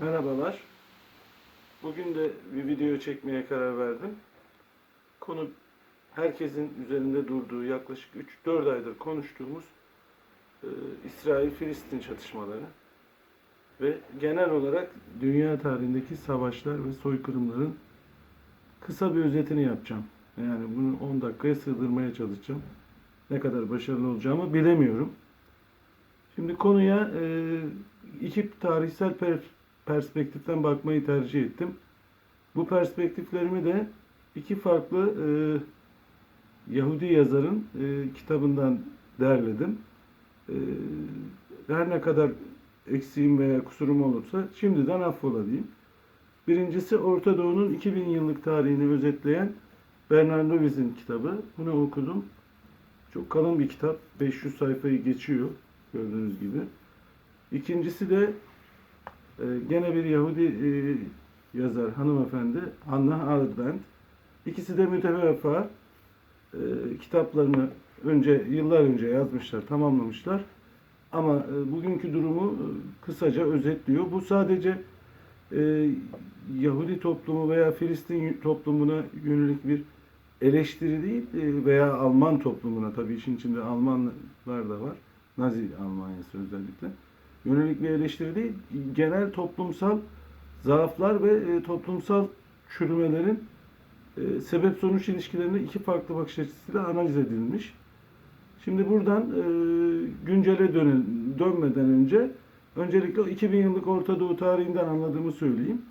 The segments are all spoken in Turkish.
Merhabalar. Bugün de bir video çekmeye karar verdim. Konu herkesin üzerinde durduğu yaklaşık 3-4 aydır konuştuğumuz e, İsrail-Filistin çatışmaları ve genel olarak dünya tarihindeki savaşlar ve soykırımların kısa bir özetini yapacağım. Yani bunu 10 dakikaya sığdırmaya çalışacağım. Ne kadar başarılı olacağımı bilemiyorum. Şimdi konuya e, iki tarihsel per- perspektiften bakmayı tercih ettim. Bu perspektiflerimi de iki farklı e, Yahudi yazarın e, kitabından derledim. E, her ne kadar eksiğim veya kusurum olursa şimdiden affola diyeyim. Birincisi Orta Doğu'nun 2000 yıllık tarihini özetleyen Bernard Lewis'in kitabı. Bunu okudum. Çok kalın bir kitap. 500 sayfayı geçiyor gördüğünüz gibi. İkincisi de e, gene bir Yahudi e, yazar hanımefendi Hannah Arendt. İkisi de müteveffa e, kitaplarını önce yıllar önce yazmışlar, tamamlamışlar. Ama e, bugünkü durumu e, kısaca özetliyor. Bu sadece e, Yahudi toplumu veya Filistin toplumuna yönelik bir eleştiri değil e, veya Alman toplumuna tabii işin içinde Almanlar da var. Nazi Almanyası özellikle. Yönelik bir eleştiri değil, genel toplumsal zaaflar ve e, toplumsal çürümelerin e, sebep sonuç ilişkilerini iki farklı bakış açısıyla analiz edilmiş. Şimdi buradan e, güncele dönün, dönmeden önce öncelikle o 2000 yıllık Orta Doğu tarihinden anladığımı söyleyeyim.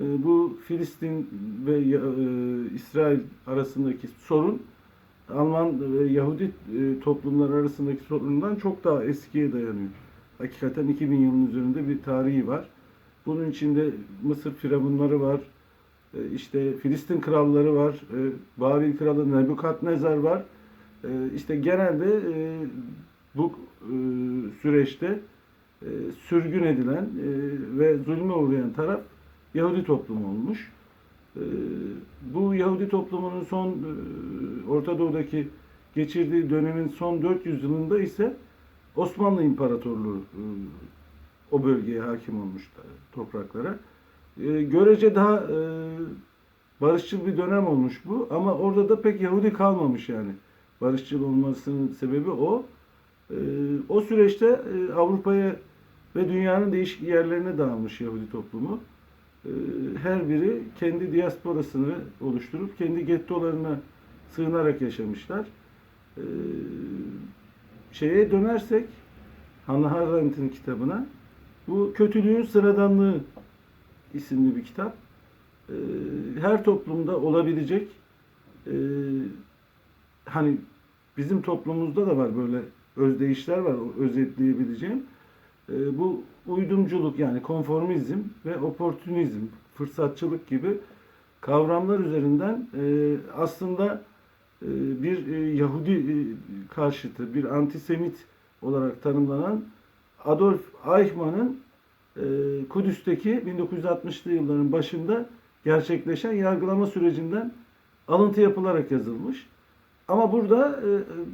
E, bu Filistin ve e, İsrail arasındaki sorun Alman ve Yahudi e, toplumlar arasındaki sorundan çok daha eskiye dayanıyor. Hakikaten 2000 yılın üzerinde bir tarihi var. Bunun içinde Mısır firavunları var, e, işte Filistin kralları var, e, Babil kralı Nebukadnezar var. E, İşte genelde bu süreçte sürgün edilen ve zulme uğrayan taraf Yahudi toplumu olmuş. Bu Yahudi toplumunun son Orta Doğu'daki geçirdiği dönemin son 400 yılında ise Osmanlı İmparatorluğu e, o bölgeye hakim olmuş topraklara. E, Görece daha e, barışçıl bir dönem olmuş bu ama orada da pek Yahudi kalmamış yani. Barışçıl olmasının sebebi o. O süreçte Avrupa'ya ve dünyanın değişik yerlerine dağılmış Yahudi toplumu. Her biri kendi diasporasını oluşturup kendi gettolarına sığınarak yaşamışlar. E, Şeye dönersek Hannah Arendt'in kitabına bu Kötülüğün Sıradanlığı isimli bir kitap. Ee, Her toplumda olabilecek e, hani bizim toplumumuzda da var böyle özdeyişler var özetleyebileceğim. Ee, Bu uydumculuk yani konformizm ve oportunizm, fırsatçılık gibi kavramlar üzerinden e, aslında e, bir e, Yahudi e, karşıtı, bir antisemit olarak tanımlanan Adolf Eichmann'ın e, Kudüs'teki 1960'lı yılların başında gerçekleşen yargılama sürecinden alıntı yapılarak yazılmış. Ama burada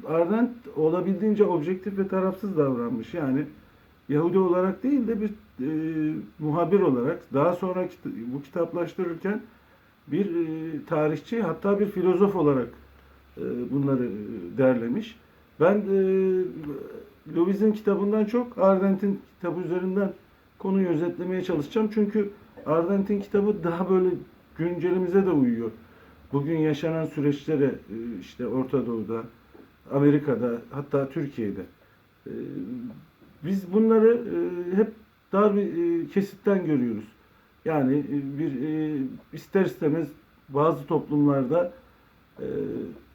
Arendt olabildiğince objektif ve tarafsız davranmış. Yani Yahudi olarak değil de bir muhabir olarak daha sonra bu kitaplaştırırken bir tarihçi hatta bir filozof olarak bunları e, derlemiş. Ben e, Lewis'in kitabından çok Ardent'in kitabı üzerinden konuyu özetlemeye çalışacağım. Çünkü Ardent'in kitabı daha böyle güncelimize de uyuyor. Bugün yaşanan süreçlere e, işte Orta Doğu'da, Amerika'da hatta Türkiye'de. E, Biz bunları e, hep dar bir e, kesitten görüyoruz. Yani e, bir e, ister istemez bazı toplumlarda e,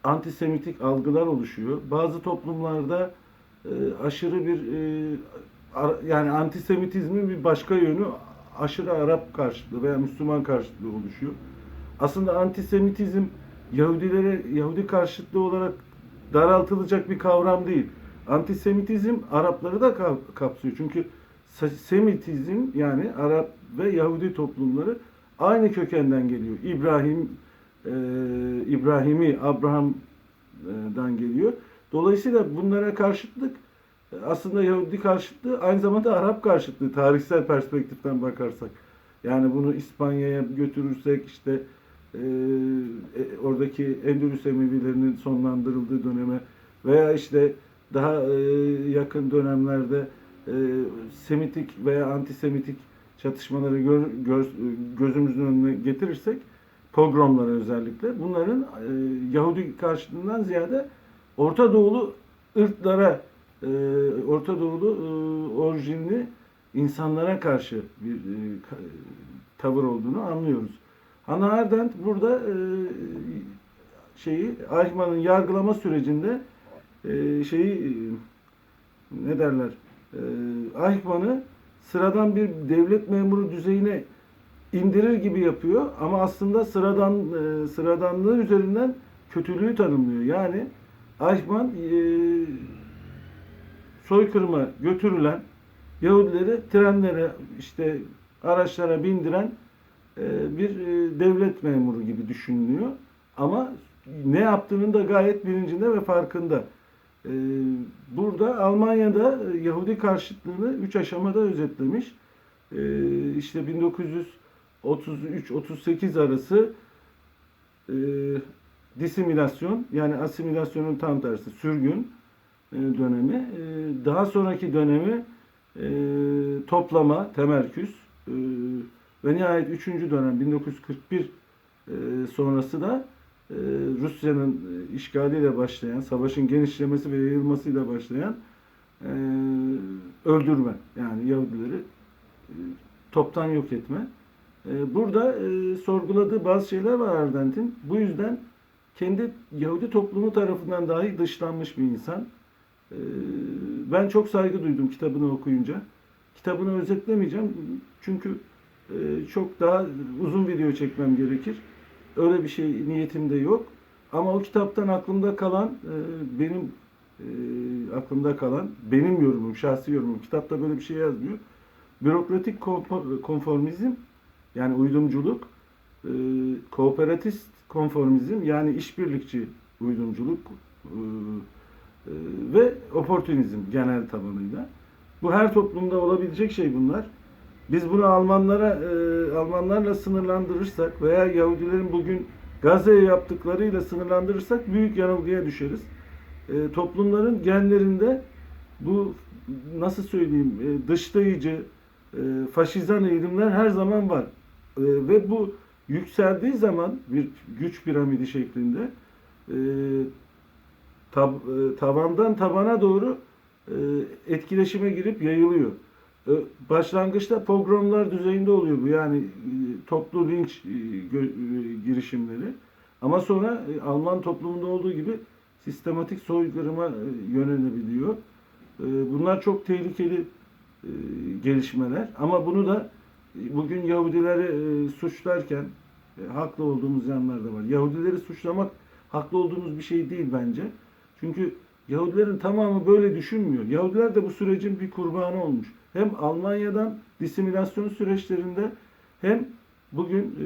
antisemitik algılar oluşuyor. Bazı toplumlarda e, aşırı bir e, ar- yani antisemitizmin bir başka yönü aşırı Arap karşıtlığı veya Müslüman karşıtlığı oluşuyor. Aslında antisemitizm Yahudilere Yahudi karşıtlığı olarak daraltılacak bir kavram değil. Antisemitizm Arapları da ka- kapsıyor. Çünkü Se- Semitizm yani Arap ve Yahudi toplumları aynı kökenden geliyor. İbrahim e, İbrahimi Abraham'dan geliyor. Dolayısıyla bunlara karşıtlık aslında Yahudi karşıtlığı aynı zamanda Arap karşıtlığı tarihsel perspektiften bakarsak. Yani bunu İspanya'ya götürürsek işte e, e, oradaki Endülüs Emevilerinin sonlandırıldığı döneme veya işte daha e, yakın dönemlerde e, Semitik veya antisemitik çatışmaları gör, gör- gözümüzün önüne getirirsek pogromları özellikle bunların e, Yahudi karşıtlığından ziyade Orta Doğulu ırklara e, Orta Doğulu e, orijinli insanlara karşı bir e, tavır olduğunu anlıyoruz. Hannah Arendt burada e, şeyi Eichmann'ın yargılama sürecinde e, şeyi e, ne derler e, Eichmann'ı sıradan bir devlet memuru düzeyine indirir gibi yapıyor ama aslında sıradan e, sıradanlığı üzerinden kötülüğü tanımlıyor. Yani Eichmann e, soykırıma götürülen Yahudileri trenlere işte araçlara bindiren e, bir e, devlet memuru gibi düşünülüyor. Ama ne yaptığının da gayet bilincinde ve farkında. E, Burada Almanya'da Yahudi karşıtlığını üç aşamada özetlemiş. E, İşte 1933-38 arası e, disimilasyon yani asimilasyonun tam tersi sürgün e, dönemi. E, Daha sonraki dönemi e, toplama, temerküs e, ve nihayet üçüncü dönem 1941 e, sonrası da e, Rusya'nın işgaliyle başlayan, savaşın genişlemesi ve yayılmasıyla başlayan e, öldürme yani Yahudileri e, toptan yok etme. E, Burada e, sorguladığı bazı şeyler var Ardent'in. Bu yüzden kendi Yahudi toplumu tarafından dahi dışlanmış bir insan. E, Ben çok saygı duydum kitabını okuyunca. Kitabını özetlemeyeceğim çünkü e, çok daha uzun video çekmem gerekir. Öyle bir şey niyetim de yok. Ama o kitaptan aklımda kalan e, benim e, aklımda kalan benim yorumum, şahsi yorumum. Kitapta böyle bir şey yazmıyor. Bürokratik konfo- konformizm yani uydumculuk, e, kooperatif konformizm yani işbirlikçi uydumculuk e, e, ve oportunizm genel tabanıyla. Bu her toplumda olabilecek şey bunlar. Biz bunu Almanlara e, Almanlarla sınırlandırırsak veya Yahudilerin bugün Gazze'ye yaptıklarıyla sınırlandırırsak büyük yanılgıya düşeriz. E, toplumların genlerinde bu nasıl söyleyeyim e, dışlayıcı, e, faşizan eğilimler her zaman var. E, ve bu yükseldiği zaman bir güç piramidi şeklinde e, tab, e, tabandan tabana doğru e, etkileşime girip yayılıyor. E, Başlangıçta pogromlar düzeyinde oluyor bu yani e, toplu linç e, gö- e, girişimleri. Ama sonra e, Alman toplumunda olduğu gibi sistematik soykırıma e, yönelebiliyor. E, Bunlar çok tehlikeli e, gelişmeler. Ama bunu da bugün Yahudileri e, suçlarken e, haklı olduğumuz yanlar da var. Yahudileri suçlamak haklı olduğumuz bir şey değil bence. Çünkü Yahudilerin tamamı böyle düşünmüyor. Yahudiler de bu sürecin bir kurbanı olmuş. Hem Almanya'dan disimilasyon süreçlerinde hem bugün e,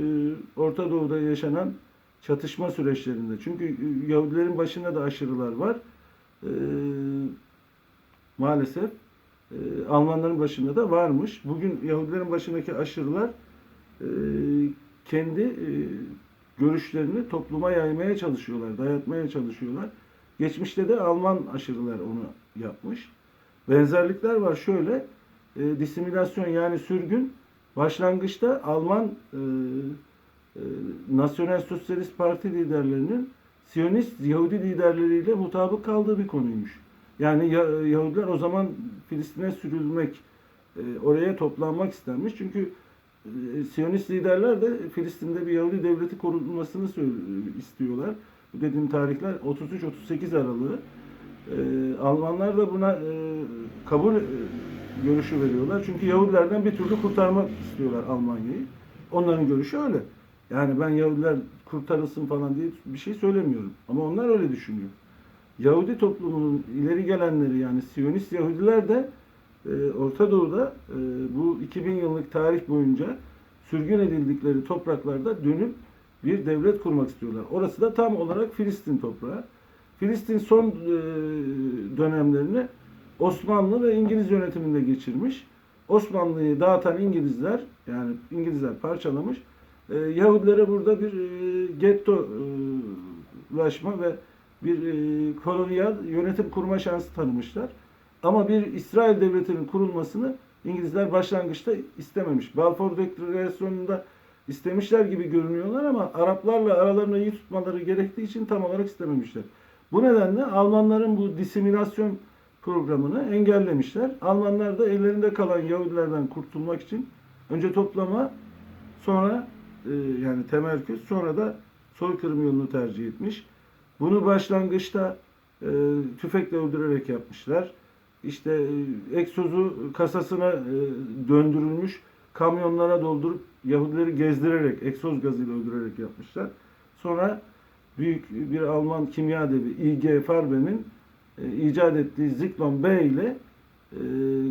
Orta Doğu'da yaşanan çatışma süreçlerinde. Çünkü e, Yahudilerin başında da aşırılar var. E, maalesef e, Almanların başında da varmış. Bugün Yahudilerin başındaki aşırılar e, kendi e, görüşlerini topluma yaymaya çalışıyorlar, dayatmaya çalışıyorlar. Geçmişte de Alman aşırılar onu yapmış. Benzerlikler var şöyle. E, disimilasyon yani sürgün başlangıçta Alman e, e, Nasyonel Sosyalist Parti liderlerinin Siyonist Yahudi liderleriyle mutabık kaldığı bir konuymuş. Yani Ya- Yahudiler o zaman Filistin'e sürülmek, e, oraya toplanmak istenmiş. Çünkü e, Siyonist liderler de Filistin'de bir Yahudi devleti kurulmasını söyle- istiyorlar. Bu dediğim tarihler 33-38 aralığı. E, Almanlar da buna kabul görüşü veriyorlar. Çünkü Yahudilerden bir türlü kurtarmak istiyorlar Almanya'yı. Onların görüşü öyle. Yani ben Yahudiler kurtarılsın falan diye bir şey söylemiyorum. Ama onlar öyle düşünüyor. Yahudi toplumunun ileri gelenleri yani Siyonist Yahudiler de e, Orta Doğu'da e, bu 2000 yıllık tarih boyunca sürgün edildikleri topraklarda dönüp bir devlet kurmak istiyorlar. Orası da tam olarak Filistin toprağı. Filistin son e, dönemlerini Osmanlı ve İngiliz yönetiminde geçirmiş. Osmanlı'yı dağıtan İngilizler yani İngilizler parçalamış. E, Yahudilere burada bir e, gettolaşma ve bir e, kolonyal yönetim kurma şansı tanımışlar. Ama bir İsrail devletinin kurulmasını İngilizler başlangıçta istememiş. Balfour Deklarasyonu'nda istemişler gibi görünüyorlar ama Araplarla aralarını iyi tutmaları gerektiği için tam olarak istememişler. Bu nedenle Almanların bu disimilasyon programını engellemişler. Almanlar da ellerinde kalan Yahudilerden kurtulmak için önce toplama sonra e, yani temerküz sonra da soykırım yolunu tercih etmiş. Bunu başlangıçta e, tüfekle öldürerek yapmışlar. İşte e, egzozu kasasına e, döndürülmüş kamyonlara doldurup Yahudileri gezdirerek, egzoz gazıyla öldürerek yapmışlar. Sonra büyük bir Alman kimya devi I.G. Farben'in e, icat ettiği Zyklon B ile e,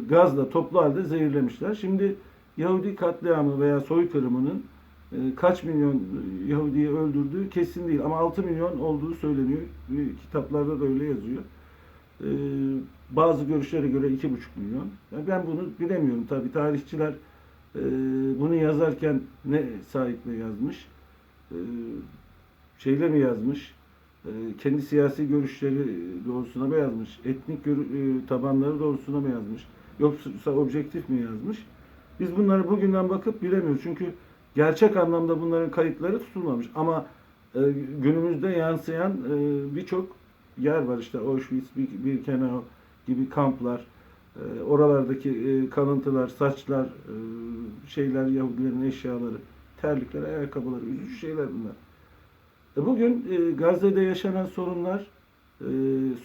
gazla toplu halde zehirlemişler. Şimdi Yahudi katliamı veya soykırımının kaç milyon Yahudi'yi öldürdüğü kesin değil ama 6 milyon olduğu söyleniyor. E, Kitaplarda da öyle yazıyor. E, bazı görüşlere göre 2,5 milyon. Ben bunu bilemiyorum tabii. Tarihçiler e, bunu yazarken ne sahiple yazmış? Şeyle mi yazmış? Kendi siyasi görüşleri doğrusuna mı yazmış? Etnik e, tabanları doğrusuna mı yazmış? Yoksa objektif mi yazmış? Biz bunları bugünden bakıp bilemiyoruz. Çünkü gerçek anlamda bunların kayıtları tutulmamış. Ama e, günümüzde yansıyan e, birçok yer var. İşte Auschwitz, Bir- Birkenau gibi kamplar, e, oralardaki e, kalıntılar, saçlar, e, şeyler, Yahudilerin eşyaları, terlikler, ayakkabılar, üzücü şeyler bunlar. E, bugün e, Gazze'de yaşanan sorunlar, e, sorun